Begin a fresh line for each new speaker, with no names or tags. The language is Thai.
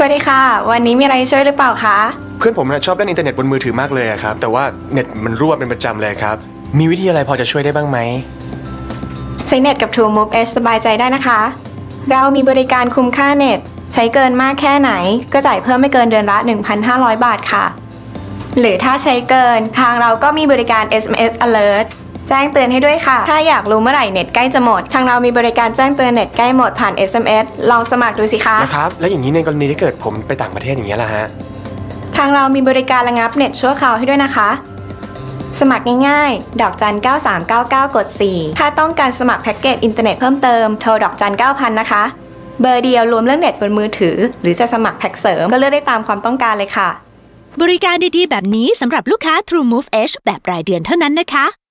สวัสดีค่ะ วันนี้มีอะไรช่วยหรือเปล่าคะ
เพื่อนผมนะชอบเล่นอินเทอร์เน็ตบนมือถือมากเลยอะครับ แต่ว่าเน็ตมันรั่วเป็นประจำเลยครับ มีวิธีอะไรพอจะช่วยได้บ้างไหม
ใช้เน็ตกับ True Move Edge สบายใจได้นะคะ เรามีบริการคุ้มค่าเน็ต ใช้เกินมากแค่ไหน ก็จ่ายเพิ่มไม่เกินเดือนละ 1,500 บาทค่ะ หรือถ้าใช้เกินทางเราก็มีบริการ SMS alert แจ้งเตือนให้ด้วยค่ะ ถ้าอยากรู้เมื่อไหร่เน็ตใกล้จะหมด ทางเรามีบริการแจ้งเตือนเน็ตใกล้หมดผ่าน SMS ลองสมัครดูสิคะ
นะครับ แล้วอย่างนี้ในกรณีที่เกิดผมไปต่างประเทศอย่างเงี้ยล่ะฮะ
ทางเรามีบริการระงับเน็ตชั่วคราวให้ด้วยนะคะ สมัครง่ายๆ ดอกจัน 9399 กด 4 ถ้าต้องการสมัครแพ็กเกจอินเทอร์เน็ตเพิ่มเติม โทรดอกจัน 9000 นะคะ เบอร์เดียวรวมเรื่องเน็ตบนมือถือ หรือจะสมัครแพ็กเสริมก็เลือกได้ตามความต้องการเลยค่ะ
บริการดีๆ แบบนี้สำหรับลูกค้า True Move Edge แบบรายเดือนเท่านั้นนะคะ